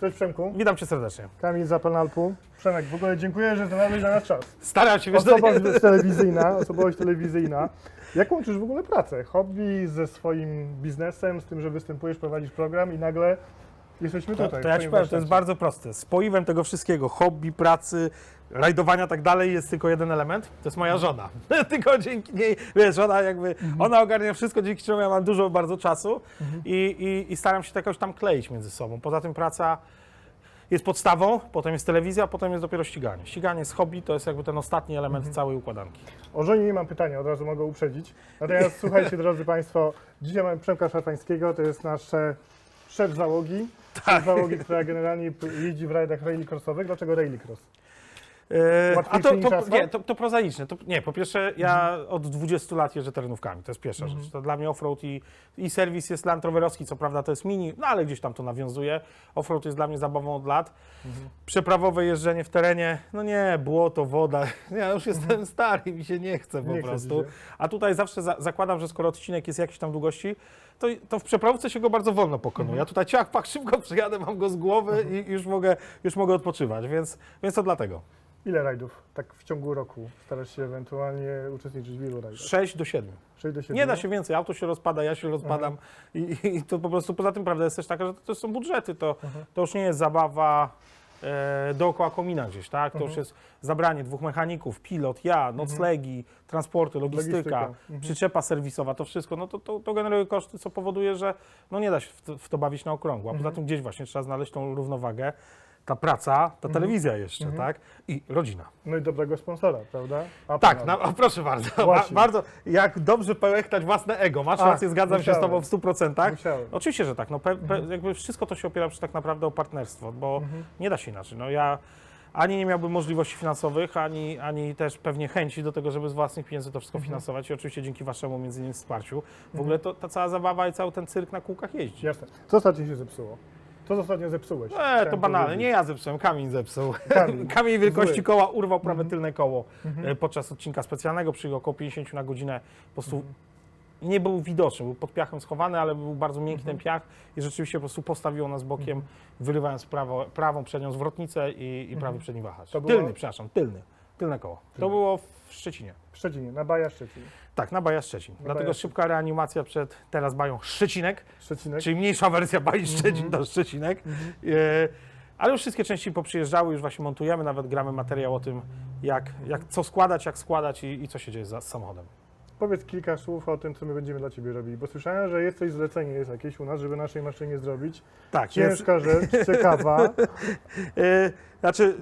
Cześć Przemku. Witam cię serdecznie. Kamil z Alpu. Przemek, w ogóle dziękuję, że znalazłeś dla nas czas. Staram się, wiesz, Osobowość telewizyjna, osobowość telewizyjna. Jak łączysz w ogóle pracę? Hobby ze swoim biznesem, z tym, że występujesz, prowadzisz program i nagle jesteśmy to, tutaj. to w ja ci powiem, to jest bardzo proste. Spoiwem tego wszystkiego, hobby, pracy, rajdowania tak dalej jest tylko jeden element, to jest moja żona. tylko dzięki niej, wiesz, ona jakby, Mhm. ona ogarnia wszystko, dzięki czemu ja mam dużo bardzo czasu i, i, i staram się to jakoś tam kleić między sobą. Poza tym praca jest podstawą, potem jest telewizja, potem jest dopiero ściganie. Ściganie jest hobby, to jest jakby ten ostatni element Mhm. całej układanki. O żonie nie mam pytania, od razu mogę uprzedzić. Natomiast słuchajcie, drodzy Państwo, dzisiaj mamy Przemka Szarpańskiego, to jest nasz e, szef załogi. Tak. Szef załogi, która generalnie jeździ w rajdach rallycrossowych. Dlaczego rallycross? Eee, a Łatwiejszy to, niż to, asfalt? nie, to, to prozaiczne. To, nie, po pierwsze, ja od 20 lat jeżdżę terenówkami, to jest pierwsza rzecz. To dla mnie offroad i, i serwis jest Land Roverowski, co prawda to jest mini, no ale gdzieś tam to nawiązuje. Offroad jest dla mnie zabawą od lat. Przeprawowe jeżdżenie w terenie, no nie, błoto, woda, ja już jestem stary, mi się nie chce po Nie chce ci prostu. się. A tutaj zawsze za, zakładam, że skoro odcinek jest jakiejś tam długości, to, to w przeprawce się go bardzo wolno pokonuje. Ja tutaj ciach, pak, szybko przyjadę, mam go z głowy i już mogę, już mogę odpoczywać, więc, więc to dlatego. Ile rajdów tak w ciągu roku starasz się ewentualnie uczestniczyć w ilu rajdach? 6 do 7. 6 do 7? Nie da się więcej, auto się rozpada, ja się rozpadam i, i to po prostu, poza tym prawda jest też taka, że to są budżety, to, to już nie jest zabawa e, dookoła komina gdzieś, tak? To już jest zabranie dwóch mechaników, pilot, ja, noclegi, transporty, logistyka, Logistyka. Mhm. przyczepa serwisowa, to wszystko, no to, to, to generuje koszty, co powoduje, że no nie da się w to, w to bawić na okrągło, a poza tym gdzieś właśnie trzeba znaleźć tą równowagę, ta praca, ta telewizja jeszcze, tak? I rodzina. No i dobrego sponsora, prawda? A Tak, na, o, proszę bardzo. Ba, Właśnie. bardzo. Jak dobrze połechtać własne ego. Masz A, rację, zgadzam się z musiałem. Tobą w 100%. Musiałem. Oczywiście, że tak. No, pe, pe, jakby wszystko to się opiera przy tak naprawdę o partnerstwo, bo nie da się inaczej. No, ja ani nie miałbym możliwości finansowych, ani, ani też pewnie chęci do tego, żeby z własnych pieniędzy to wszystko finansować. I oczywiście dzięki Waszemu między innymi wsparciu. W ogóle to, ta cała zabawa i cały ten cyrk na kółkach jeździ. Jasne. Co ostatnio się zepsuło? Co ostatnio zepsułeś? E, Chciałem to banalne. powiedzieć. Nie ja zepsułem, kamień zepsuł. Kamień. Kamień wielkości Zły. koła urwał prawe tylne koło e, podczas odcinka specjalnego, przy około 50 na godzinę. Po prostu nie był widoczny, był pod piachem schowany, ale był bardzo miękki ten piach i rzeczywiście po prostu postawiło nas bokiem, wyrywając prawo, prawą przednią zwrotnicę i, i prawy przedni wahacz. To było- Tylny, przepraszam, tylny. Tylne koło. To było w Szczecinie. W Szczecinie, na Baja Szczecin. Tak, na Baja Szczecin. Dlatego Baja szybka reanimacja przed teraz Bają Szczecinek, Szczecinek. czyli mniejsza wersja Baji Szczecin to Szczecinek. E, ale już wszystkie części poprzyjeżdżały, już właśnie montujemy, nawet gramy materiał o tym, jak, jak co składać, jak składać i, i co się dzieje z samochodem. Powiedz kilka słów o tym, co my będziemy dla Ciebie robili, bo słyszałem, że jest coś zlecenie jest jakieś u nas, żeby naszej maszynie zrobić. Tak, jest, Ciężka rzecz, ciekawa. e, znaczy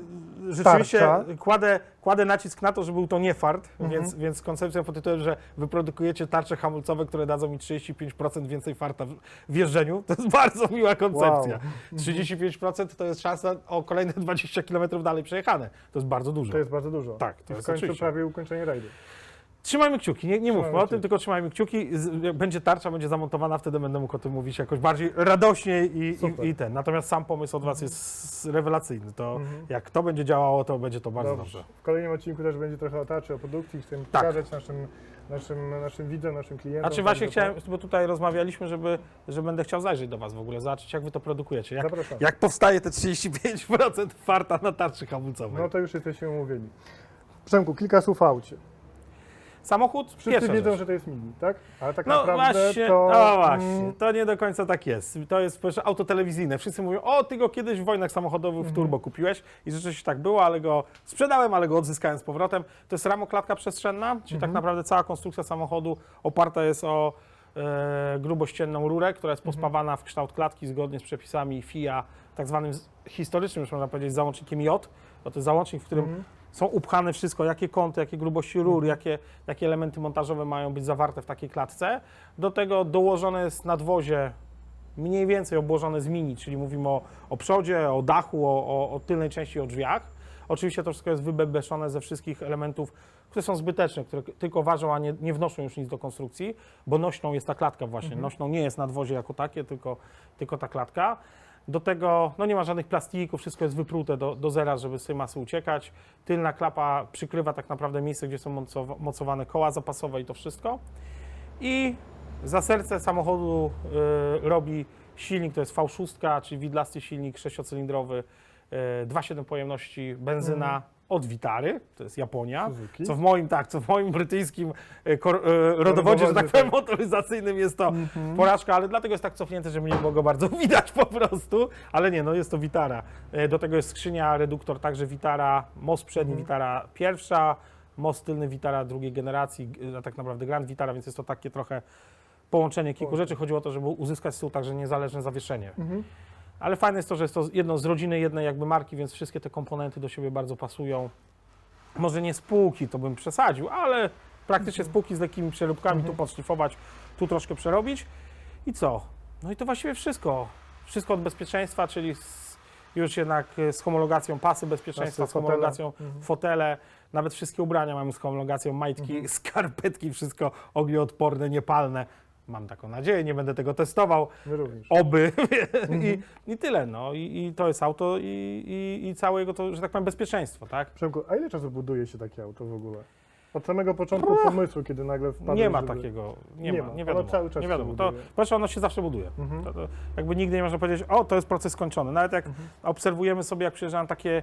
rzeczywiście Tarcza. kładę, kładę nacisk na to, że był to nie fart, Mhm. więc, więc koncepcja pod tytułem, że wyprodukujecie tarcze hamulcowe, które dadzą mi 35% więcej farta w- jeżdżeniu, to jest bardzo miła koncepcja. 35% to jest szansa o kolejne 20 km dalej przejechane. To jest bardzo dużo. To jest bardzo dużo. Tak, to I w jest końcu oczywiście. prawie ukończenie rajdu. Trzymajmy kciuki, nie, nie mówmy Trzymajmy o tym, kciuki. tylko trzymajmy kciuki. Z- jak Będzie tarcza, będzie zamontowana, wtedy będę mógł o tym mówić jakoś bardziej radośnie i, Super. i, i ten. Natomiast sam pomysł od Was jest rewelacyjny. To Mhm. jak to będzie działało, to będzie to bardzo dobrze. W kolejnym odcinku też będzie trochę o tarczy, o produkcji. Chcemy Tak. pokazać naszym, naszym, naszym widzom, naszym klientom. Znaczy właśnie także to- chciałem, bo tutaj rozmawialiśmy, żeby, że będę chciał zajrzeć do Was w ogóle, zobaczyć jak Wy to produkujecie. Jak, Zapraszam. jak powstaje te 35% farta na tarczy hamulcowej. No to już jesteśmy umówieni. Przemku, kilka słów o aucie. Samochód, Wszyscy pierwsza wiedzą, rzecz. że to jest mini, tak? Ale tak No naprawdę właśnie, to... no właśnie, mm, to nie do końca tak jest. To jest auto telewizyjne. Wszyscy mówią, o ty go kiedyś w wojnach samochodowych Mhm. w turbo kupiłeś i rzeczywiście tak było, ale go sprzedałem, ale go odzyskałem z powrotem. To jest ramoklatka przestrzenna, czyli Mhm. tak naprawdę cała konstrukcja samochodu oparta jest o e, grubościenną rurę, która Mhm. jest pospawana w kształt klatki zgodnie z przepisami FIA, tak zwanym historycznym, już można powiedzieć, załącznikiem J. To jest załącznik, w którym Mhm. Są upchane wszystko, jakie kąty, jakie grubości rur, jakie, jakie elementy montażowe mają być zawarte w takiej klatce. Do tego dołożone jest nadwozie mniej więcej obłożone z mini, czyli mówimy o, o przodzie, o dachu, o, o, o tylnej części, o drzwiach. Oczywiście to wszystko jest wybebeszone ze wszystkich elementów, które są zbyteczne, które tylko ważą, a nie, nie wnoszą już nic do konstrukcji, bo nośną jest ta klatka właśnie. Nośną nie jest nadwozie jako takie, tylko, tylko ta klatka. Do tego no nie ma żadnych plastików, wszystko jest wyprute do, do zera, żeby z tej masy uciekać. Tylna klapa przykrywa tak naprawdę miejsce, gdzie są mocowa- mocowane koła zapasowe i to wszystko. I Za serce samochodu y, robi silnik, to jest V6, czyli widlasty silnik sześciocylindrowy, y, 2,7 pojemności, benzyna Mhm. Od Vitary, to jest Japonia. Suzuki. Co w moim, tak, co w moim brytyjskim y, kor, y, rodowodzie, że Rodowodzie, tak powiem, tak. motoryzacyjnym jest to Mhm. porażka, ale dlatego jest tak cofnięte, że mnie nie było go bardzo widać po prostu, ale nie, no jest to Vitara. Y, Do tego jest skrzynia, reduktor, także Vitara, most przedni Mhm. Vitara pierwsza, most tylny Vitara drugiej generacji, a tak naprawdę Grand Vitara, więc jest to takie trochę połączenie kilku rzeczy. Chodziło o to, żeby uzyskać z tyłu także niezależne zawieszenie. Mhm. Ale fajne jest to, że jest to jedno z rodziny jednej jakby marki, więc wszystkie te komponenty do siebie bardzo pasują. Może nie spółki, to bym przesadził, ale praktycznie spółki z lekkimi przeróbkami, Mhm. tu podszlifować, tu troszkę przerobić. I co? No i to właściwie wszystko. Wszystko od bezpieczeństwa, czyli z, już jednak e, z homologacją pasy bezpieczeństwa, Pasy, z homologacją Mhm. fotele, nawet wszystkie ubrania mamy z homologacją, majtki, Mhm. skarpetki, wszystko ognioodporne, niepalne. Mam taką nadzieję, nie będę tego testował, My również. oby Mhm. I, i tyle, no. I, I to jest auto i, i, i całe jego, to, że tak powiem, bezpieczeństwo, tak? Przemku, a ile czasu buduje się takie auto w ogóle? Od samego początku pomysłu, kiedy nagle wpadł, nie ma żeby... takiego, nie, Nie ma, ma. nie Ono wiadomo. cały czas nie się wiadomo. To, buduje. proszę, ono się zawsze buduje. Mhm. To, to jakby nigdy nie można powiedzieć, o, to jest proces skończony. Nawet jak Mhm. obserwujemy sobie, jak przyjeżdżają takie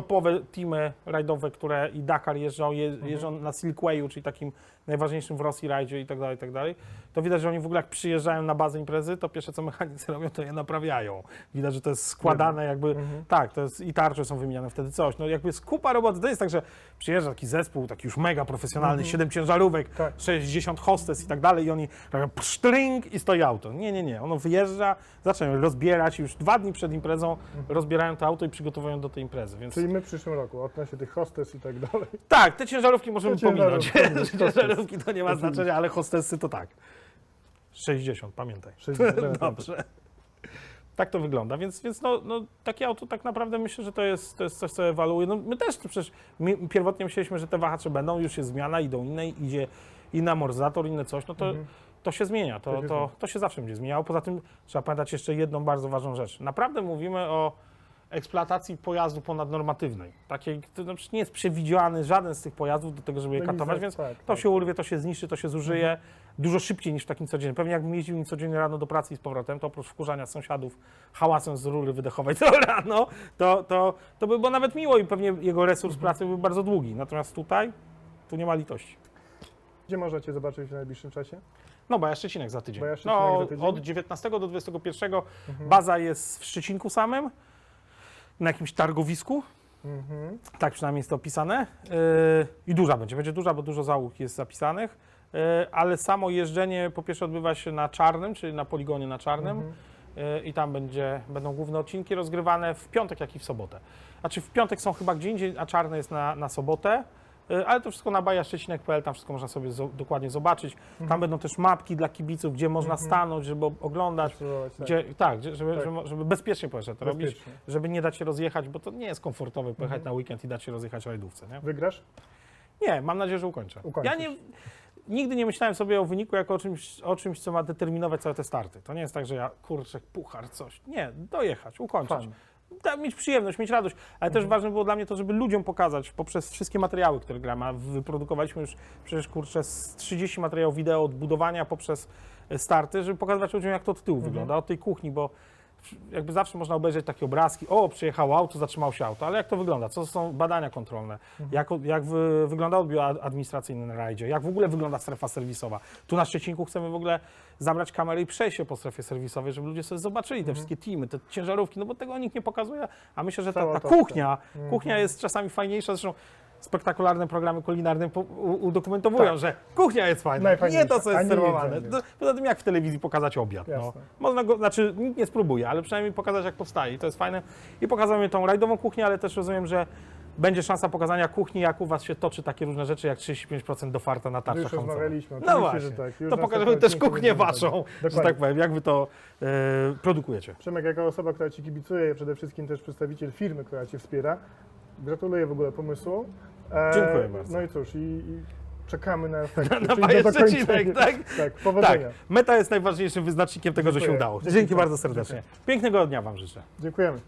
topowe teamy rajdowe, które i Dakar jeżdżą, je, Mhm. jeżdżą na Silkwayu, czyli takim najważniejszym w Rosji rajdzie i tak dalej, i tak dalej, to widać, że oni w ogóle jak przyjeżdżają na bazę imprezy, to pierwsze co mechanicy robią, to je naprawiają. Widać, że to jest składane jakby, Mhm. tak, to jest i tarcze są wymieniane wtedy coś. No jakby jest kupa roboty. To jest tak, że przyjeżdża taki zespół, taki już mega profesjonalny, Mhm. 7 ciężarówek, Tak. 60 hostes i tak dalej i oni robią psztring i stoi auto. Nie, nie, nie. Ono wyjeżdża, zaczynają rozbierać już dwa dni przed imprezą rozbierają to auto i przygotowują do tej imprezy. Więc Mhm. Czyli my w przyszłym roku, odnośnie tych hostes i tak dalej. tak, te ciężarówki możemy Te ciężarówki, pominąć. hostes. ciężarówki to nie ma znaczenia, ale hostessy to tak. 60, pamiętaj. 60 Dobrze. Tak to wygląda, więc, więc no, no, takie auto tak naprawdę myślę, że to jest, to jest coś, co ewaluuje. No, my też przecież my pierwotnie myśleliśmy, że te wahacze będą, już jest zmiana, idą inne, idzie inny amortyzator, inne coś, no to, Mhm. to się zmienia, To to, się to, zmienia. to się zawsze będzie zmieniało. Poza tym trzeba pamiętać jeszcze jedną bardzo ważną rzecz. Naprawdę mówimy o eksploatacji pojazdu ponadnormatywnej. Takiej, to znaczy nie jest przewidziany żaden z tych pojazdów do tego, żeby je nic katować, więc tak, to tak. się urwie, to się zniszczy, to się zużyje dużo szybciej niż w takim codziennym. Pewnie jakbym jeździł codziennie rano do pracy i z powrotem, to oprócz wkurzania sąsiadów hałasem z rury wydechowej co rano, to, to, to by było nawet miło i pewnie jego resurs Mhm. pracy był bardzo długi. Natomiast tutaj, tu nie ma litości. Gdzie możecie zobaczyć w najbliższym czasie? No, bo ja Szczecinek za tydzień. Bo ja Szczecinek no, za tydzień? od 19 do 21 Mhm. baza jest w Szczecinku samym, na jakimś targowisku. Mhm. Tak przynajmniej jest to opisane. Yy, I duża będzie, będzie duża, bo dużo załóg jest zapisanych. Yy, ale samo jeżdżenie po pierwsze odbywa się na czarnym, czyli na poligonie na czarnym. Mhm. Yy, I tam będzie, będą główne odcinki rozgrywane w piątek, jak i w sobotę. Znaczy w piątek są chyba gdzie indziej, a czarne jest na, na sobotę. Yy, Ale to wszystko na bajaszczecinek.pl, tam wszystko można sobie zo- dokładnie zobaczyć. Tam Mhm. będą też mapki dla kibiców, gdzie można Mhm. stanąć, żeby oglądać. Tak. Gdzie, tak, żeby, Tak. żeby, żeby bezpiecznie pojechać to robić, Bezpiecznie. żeby nie dać się rozjechać, bo to nie jest komfortowe pojechać Mhm. na weekend i dać się rozjechać rajdówce, nie? Wygrasz? Nie, mam nadzieję, że ukończę. Ukończysz. Ja nie, nigdy nie myślałem sobie o wyniku jako o czymś, o czymś, co ma determinować całe te starty. To nie jest tak, że ja, kurczę, puchar, coś. Nie, dojechać, ukończyć. Fan. Mieć przyjemność, mieć radość, ale też Mhm. ważne było dla mnie to, żeby ludziom pokazać poprzez wszystkie materiały, które gramy. A wyprodukowaliśmy już przecież, kurczę, z 30 materiałów wideo od budowania poprzez e, starty, żeby pokazywać ludziom, jak to od tyłu Mhm. wygląda, od tej kuchni, bo jakby zawsze można obejrzeć takie obrazki, o, przyjechało auto, zatrzymało się auto, ale jak to wygląda? Co są badania kontrolne? Mhm. Jak, jak wy, wygląda odbiór ad- administracyjny na rajdzie? Jak w ogóle wygląda strefa serwisowa? Tu na Szczecinku chcemy w ogóle zabrać kamerę i przejść się po strefie serwisowej, żeby ludzie sobie zobaczyli te Mhm. wszystkie teamy, te ciężarówki, no bo tego nikt nie pokazuje, a myślę, że ta, ta topka. kuchnia, Mhm. kuchnia jest czasami fajniejsza, zresztą spektakularne programy kulinarne po, u, udokumumentowują, Tak. że kuchnia jest fajna, nie to, co jest serwowane. Poza tym jak w telewizji pokazać obiad. No. Można go, znaczy nikt nie spróbuje, ale przynajmniej pokazać jak powstaje i to jest fajne. I pokazujemy tą rajdową kuchnię, ale też rozumiem, że będzie szansa pokazania kuchni, jak u Was się toczy takie różne rzeczy, jak 35% do farta na Już tarczach hamulcowych. rozmawialiśmy. No właśnie, że tak. Już to pokażemy też kuchnię Waszą, tak. że tak powiem, jak Wy to e, produkujecie. Przemek, jako osoba, która Ci kibicuje, przede wszystkim też przedstawiciel firmy, która Cię wspiera, gratuluję w ogóle pomysłu. E, Dziękuję bardzo. No i cóż, i, i czekamy na efekty. Na czyli do Bajer dokończenia. Szczecinek, tak? Tak, Tak, powodzenia. meta jest najważniejszym wyznacznikiem tego, że się Dziękuję. udało. Dzięki bardzo. bardzo serdecznie. Pięknego dnia Wam życzę. Dziękujemy.